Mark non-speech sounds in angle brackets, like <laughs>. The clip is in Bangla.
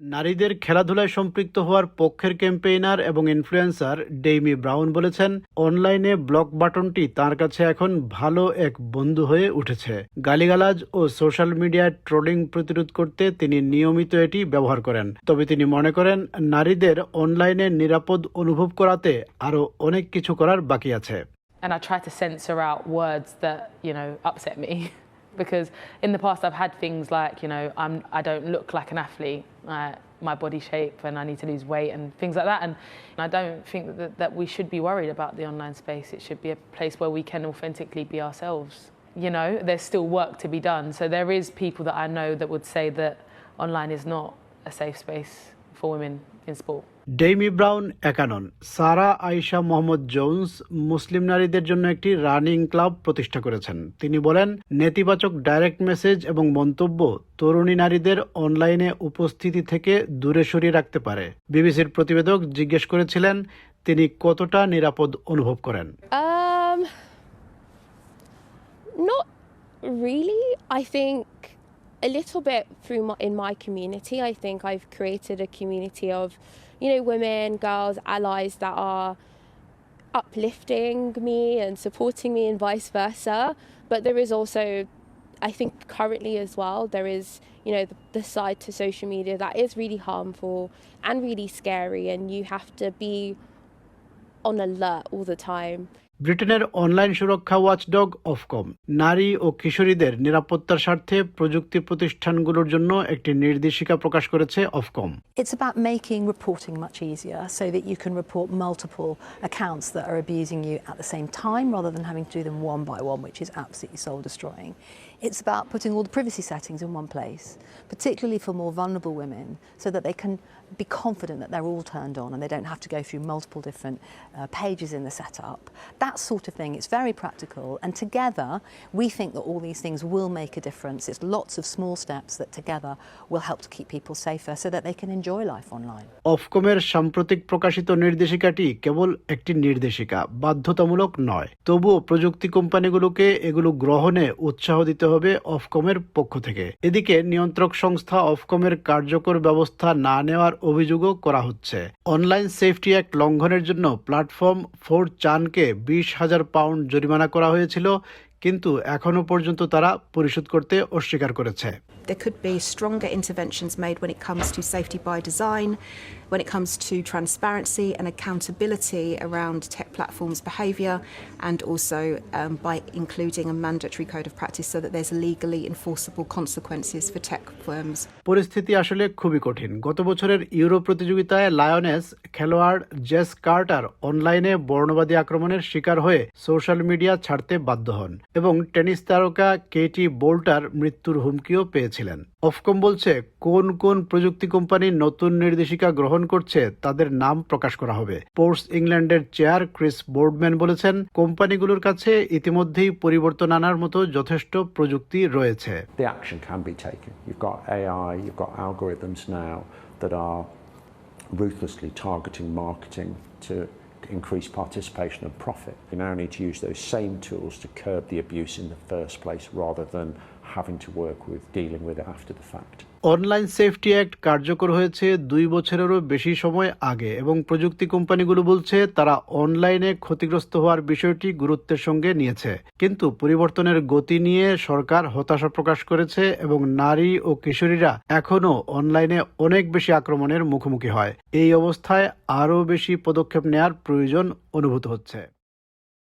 নারীদের খেলাধুলায় সম্পৃক্ত হওয়ার পক্ষের ক্যাম্পেইনার এবং ইনফ্লুয়েন্সার ডেইমি ব্রাউন বলেছেন, অনলাইনে ব্লক বাটনটি তার কাছে এখন ভালো এক বন্ধু হয়ে উঠেছে। গালিগালাজ ও সোশ্যাল মিডিয়ায় ট্রোলিং প্রতিরোধ করতে তিনি নিয়মিত এটি ব্যবহার করেন। তবে তিনি মনে করেন, নারীদের অনলাইনে নিরাপদ অনুভব করাতে আরও অনেক কিছু করার বাকি আছে। And I try to censor out words that, you know, upset me. <laughs> because in the past I've had things like you know I'm I don't look like an athlete uh, my body shape and I need to lose weight and things like that. And I don't think that, that we should be worried about the online space. It should be a place where we can authentically be ourselves you know? There's still work to be done. So there is people that I know that would say that online is not a safe space for women in sport. ডেইমি ব্রাউন একানন সারা আয়েশা মোহাম্মদ জোন্স মুসলিম নারীদের জন্য একটি রানিং ক্লাব প্রতিষ্ঠা করেছেন। তিনি বলেন নেতিবাচক ডাইরেক্ট মেসেজ এবং মন্তব্য তরুণী নারীদের অনলাইনে উপস্থিতি থেকে দূরে সরিয়ে রাখতে পারে। বিবিসির প্রতিবেদক জিজ্ঞেস করেছিলেন তিনি কতটা নিরাপদ অনুভব করেন? Um, not really. I think a little bit through my, in my community. I think I've created a community of, you know, women, girls, allies that are uplifting me and supporting me, and vice versa. But there is also, I think, currently as well, there is, you know, the, the side to social media that is really harmful and really scary, and you have to be on alert all the time. ব্রিটেনের অনলাইন সুরক্ষা ওয়াচডগ অফকম নারী ও কিশোরীদের নিরাপত্তার স্বার্থে প্রযুক্তি প্রতিষ্ঠানগুলোর জন্য একটি নির্দেশিকা প্রকাশ করেছে Ofcom It's about making reporting much easier so that you can report multiple accounts that are abusing you at the same time rather than having to do them one by one, which is absolutely soul destroying. It's about putting all the privacy settings in one place, particularly for more vulnerable women, so that they can be confident that they're all turned on and they don't have to go through multiple different uh, pages in the setup. That sort of thing, it's very practical, and together we think that all these things will make a difference. It's lots of small steps that together will help to keep people safer so that they can enjoy life online. অফকমের সাম্প্রতিক প্রকাশিত নির্দেশিকাটি কেবল একটি নির্দেশিকা বাধ্যতামূলক নয় তবুও প্রযুক্তি কোম্পানিগুলোকে এগুলো গ্রহণে উৎসাহ দিতে হবে অফকমের পক্ষ থেকে। এদিকে নিয়ন্ত্রক সংস্থা অফকমের কার্যকর ব্যবস্থা না নেওয়ার অভিযোগও করা হচ্ছে। অনলাইন সেফটি অ্যাক্ট লঙ্ঘনের জন্য প্ল্যাটফর্ম ফোর চানকে বিশ হাজার পাউন্ড জরিমানা করা হয়েছিল কিন্তু এখনও পর্যন্ত তারা পরিশোধ করতে অস্বীকার করেছে। There could be stronger interventions made when it comes to safety by design, when it comes to transparency and accountability around tech platforms' behaviour, and also um, by including a mandatory code of practice so that there's legally enforceable consequences for tech firms. পরিস্থিতি আসলে খুবই কঠিন গত বছরের ইউরো প্রতিযোগিতায় লায়নেস খেলোয়াড় জেস কার্টার অনলাইনে বর্ণবাদী আক্রমণের শিকার হয়ে সোশ্যাল মিডিয়া ছাড়তে বাধ্য হন এবং টেনিস তারকা কেটি বোল্টার মৃত্যুর হুমকিও পেয়েছিলেন অফকম বলছে কোন কোন প্রযুক্তি কোম্পানি নতুন নির্দেশিকা গ্রহণ করছে তাদের নাম প্রকাশ করা হবে স্পোর্টস ইংল্যান্ডের চেয়ার ক্রিস বোর্ডম্যান বলেছেন কোম্পানিগুলোর কাছে ইতিমধ্যেই পরিবর্তন আনার মতো যথেষ্ট প্রযুক্তি রয়েছে the action can be taken. You've got AI, you've got algorithms now that are ruthlessly targeting marketing to increase participation and profit. You now need to use those same tools to curb the abuse in the first place rather than having to work with, dealing with it after the fact. Online safety act কার্যকর হয়েছে দুই বছরেরও বেশি সময় আগে এবং প্রযুক্তি কোম্পানিগুলো বলছে তারা অনলাইনে ক্ষতিগ্রস্ত হওয়ার বিষয়টি গুরুত্বের সঙ্গে নিয়েছে। কিন্তু পরিবর্তনের গতি নিয়ে সরকার হতাশা প্রকাশ করেছে এবং নারী ও কিশোরীরা এখনও অনলাইনে অনেক বেশি আক্রমণের মুখোমুখি হয়। এই অবস্থায় আরও বেশি পদক্ষেপ নেওয়ার প্রয়োজন অনুভূত হচ্ছে।